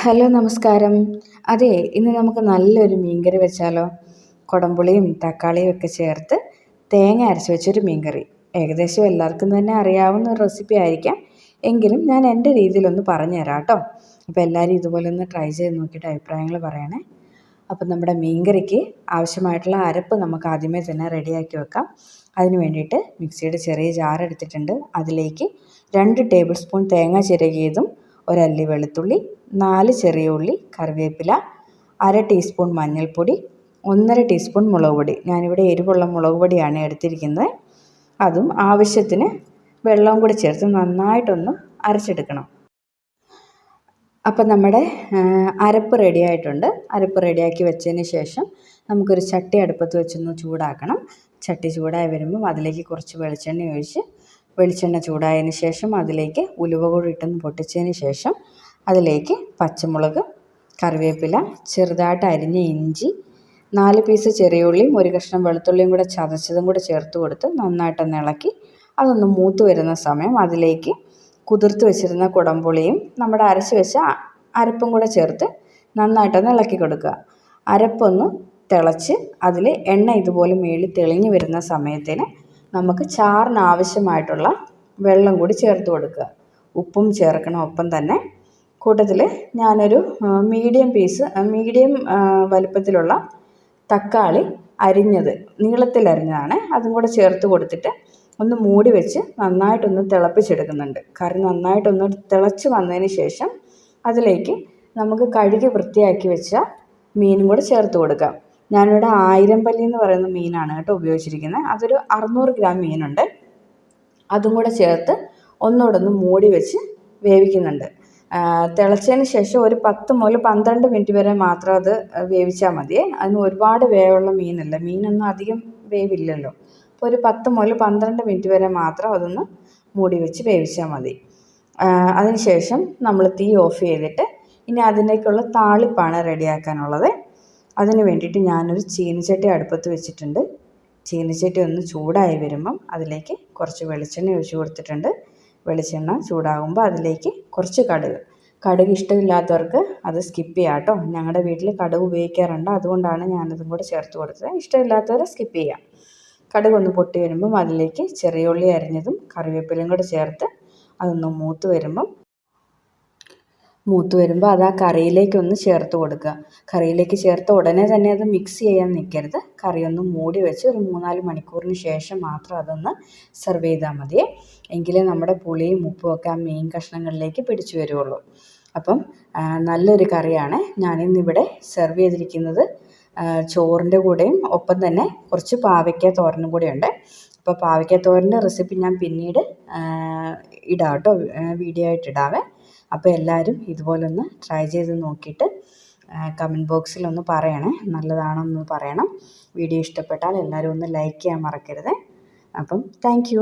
Hello നമസ്കാരം. അതെ ഇന്ന് നമുക്ക് നല്ലൊരു മീൻകറി വെച്ചാലോ? കുടംപുളിയും തക്കാളിയും ഒക്കെ ചേർത്ത് തേങ്ങ അരച്ച് വെച്ചൊരു മീൻകറി. ഏകദേശം എല്ലാവർക്കും തന്നെ അറിയാവുന്ന ഒരു റെസിപ്പി ആയിരിക്കാം. എങ്കിലും ഞാൻ എന്റെ രീതിയിലൊന്ന് പറഞ്ഞു തരാം കേട്ടോ. അപ്പോൾ എല്ലാവരും ഇതുപോലെ ഒന്ന് ട്രൈ ചെയ്ത് നോക്കിയിട്ട് അഭിപ്രായങ്ങൾ പറയണേ. അപ്പം നമ്മുടെ മീൻകറിക്ക് ആവശ്യമായിട്ടുള്ള അരപ്പ് നമുക്ക് ആദ്യമേ തന്നെ റെഡിയാക്കി വെക്കാം. അതിന് വേണ്ടിയിട്ട് മിക്സിയുടെ ചെറിയ ജാർ എടുത്തിട്ടുണ്ട്. അതിലേക്ക് രണ്ട് ടേബിൾ സ്പൂൺ തേങ്ങ ചിരകിയതും ഒരല്ലി വെളുത്തുള്ളി നാല് ചെറിയ ഉള്ളി കറിവേപ്പില അര ടീസ്പൂൺ മഞ്ഞൾപ്പൊടി ഒന്നര ടീസ്പൂൺ മുളക് പൊടി. ഞാനിവിടെ എരിവുള്ള മുളക് പൊടിയാണ് എടുത്തിരിക്കുന്നത്. അതും ആവശ്യത്തിന് വെള്ളവും കൂടി ചേർത്ത് നന്നായിട്ടൊന്ന് അരച്ചെടുക്കണം. അപ്പം നമ്മുടെ അരപ്പ് റെഡി ആയിട്ടുണ്ട്. അരപ്പ് റെഡിയാക്കി വെച്ചതിന് ശേഷം നമുക്കൊരു ചട്ടി അടുപ്പത്ത് വെച്ചൊന്ന് ചൂടാക്കണം. ചട്ടി ചൂടായി വരുമ്പം അതിലേക്ക് കുറച്ച് വെളിച്ചെണ്ണ ഒഴിച്ച് വെളിച്ചെണ്ണ ചൂടായതിന് ശേഷം അതിലേക്ക് ഉലുവ കൂടി ഇട്ടൊന്ന് പൊട്ടിച്ചതിന് ശേഷം അതിലേക്ക് പച്ചമുളക് കറിവേപ്പില ചെറുതായിട്ട് അരിഞ്ഞ ഇഞ്ചി നാല് പീസ് ചെറിയ ഉള്ളിയും ഒരു കഷ്ണം വെളുത്തുള്ളിയും കൂടെ ചതച്ചതും കൂടെ ചേർത്ത് കൊടുത്ത് നന്നായിട്ടൊന്ന് ഇളക്കി അതൊന്ന് മൂത്ത് വരുന്ന സമയം അതിലേക്ക് കുതിർത്ത് വെച്ചിരുന്ന കുടംപുളിയും നമ്മുടെ അരച്ച് വെച്ച അരപ്പും കൂടെ ചേർത്ത് നന്നായിട്ടൊന്ന് ഇളക്കി കൊടുക്കുക. അരപ്പൊന്ന് തിളച്ച് അതിൽ എണ്ണ ഇതുപോലെ മേളിൽ തെളിഞ്ഞു വരുന്ന സമയത്തിന് നമുക്ക് ചാറിന് ആവശ്യമായിട്ടുള്ള വെള്ളം കൂടി ചേർത്ത് കൊടുക്കുക. ഉപ്പും ചേർക്കണം. ഒപ്പം തന്നെ കൂട്ടത്തിൽ ഞാനൊരു മീഡിയം പീസ് മീഡിയം വലുപ്പത്തിലുള്ള തക്കാളി അരിഞ്ഞത് നീളത്തിൽ അരിഞ്ഞതാണ്. അതും കൂടെ ചേർത്ത് കൊടുത്തിട്ട് ഒന്ന് മൂടി വെച്ച് നന്നായിട്ടൊന്ന് തിളപ്പിച്ചെടുക്കുന്നുണ്ട്. കറി നന്നായിട്ടൊന്ന് തിളച്ച് വന്നതിന് ശേഷം അതിലേക്ക് നമുക്ക് കഴുകി വൃത്തിയാക്കി വെച്ച മീനും കൂടെ ചേർത്ത് കൊടുക്കാം. ഞാനിവിടെ ആയിരം പല്ലി എന്ന് പറയുന്ന മീനാണ് കേട്ടോ ഉപയോഗിച്ചിരിക്കുന്നത്. അതൊരു അറുന്നൂറ് ഗ്രാം മീനുണ്ട്. അതും കൂടെ ചേർത്ത് ഒന്നുകൂടെ ഒന്ന് മൂടി വെച്ച് വേവിക്കുന്നുണ്ട്. തിളച്ചതിന് ശേഷം ഒരു പത്ത് മുതൽ പന്ത്രണ്ട് മിനിറ്റ് വരെ മാത്രം അത് വേവിച്ചാൽ മതി. അതിന് ഒരുപാട് വേവുള്ള മീനല്ല. മീനൊന്നും അധികം വേവില്ലല്ലോ. അപ്പോൾ ഒരു പത്ത് മുതൽ പന്ത്രണ്ട് മിനിറ്റ് വരെ മാത്രം അതൊന്ന് മൂടി വെച്ച് വേവിച്ചാൽ മതി. അതിന് ശേഷം നമ്മൾ തീ ഓഫ് ചെയ്തിട്ട് ഇനി അതിലേക്കുള്ള താളിപ്പാണ് റെഡിയാക്കാനുള്ളത്. അതിന് വേണ്ടിയിട്ട് ഞാനൊരു ചീനിച്ചട്ടി അടുപ്പത്ത് വെച്ചിട്ടുണ്ട്. ചീനിച്ചട്ടി ഒന്ന് ചൂടായി വരുമ്പം അതിലേക്ക് കുറച്ച് വെളിച്ചെണ്ണ ഒഴിച്ചു കൊടുത്തിട്ടുണ്ട്. വെളിച്ചെണ്ണ ചൂടാകുമ്പോൾ അതിലേക്ക് കുറച്ച് കടുക്. കടുക് ഇഷ്ടമില്ലാത്തവർക്ക് അത് സ്കിപ്പ് ചെയ്യാം കേട്ടോ. ഞങ്ങളുടെ വീട്ടിൽ കടുക് ഉപയോഗിക്കാറുണ്ട്. അതുകൊണ്ടാണ് ഞാനതും കൂടെ ചേർത്ത് കൊടുത്തത്. ഇഷ്ടമില്ലാത്തവർ സ്കിപ്പ് ചെയ്യാം. കടുക് ഒന്ന് പൊട്ടി വരുമ്പം അതിലേക്ക് ചെറിയ ഉള്ളി അരിഞ്ഞതും കറിവേപ്പിലയും കൂടെ ചേർത്ത് അതൊന്ന് മൂത്ത് വരുമ്പം മൂത്ത് വരുമ്പോൾ അത് ആ കറിയിലേക്കൊന്ന് ചേർത്ത് കൊടുക്കുക. കറിയിലേക്ക് ചേർത്ത് ഉടനെ തന്നെ അത് മിക്സ് ചെയ്യാൻ നിൽക്കരുത് കറി ഒന്ന് മൂടി വെച്ച് ഒരു മൂന്നാൽ മണിക്കൂറിന് ശേഷം മാത്രം അതൊന്ന് സെർവ് ചെയ്താൽ മതി എങ്കിലേ നമ്മുടെ പുളിയും ഉപ്പും ഒക്കെ ആ മീൻ കഷ്ണങ്ങളിലേക്ക് പിടിച്ചു വരുള്ളൂ അപ്പം നല്ലൊരു കറിയാണ്. ഞാനിന്നിവിടെ സെർവ് ചെയ്തിരിക്കുന്നത് ചോറിന്റെ കൂടെയും ഒപ്പം തന്നെ കുറച്ച് പാവയ്ക്ക തോരനും കൂടെ ഉണ്ട് അപ്പോൾ പാവയ്ക്ക തോരന്റെ റെസിപ്പി ഞാൻ പിന്നീട് ഇടാം കേട്ടോ വീഡിയോ ആയിട്ട് ഇടാവേ. അപ്പോൾ എല്ലാവരും ഇതുപോലൊന്ന് ട്രൈ ചെയ്ത് നോക്കിയിട്ട് കമന്റ് ബോക്സിൽ ഒന്ന് പറയണേ. നല്ലതാണോ എന്ന് പറയണം. വീഡിയോ ഇഷ്ടപ്പെട്ടാൽ എല്ലാവരും ഒന്ന് ലൈക്ക് ചെയ്യാൻ മറക്കരുത്. അപ്പം താങ്ക്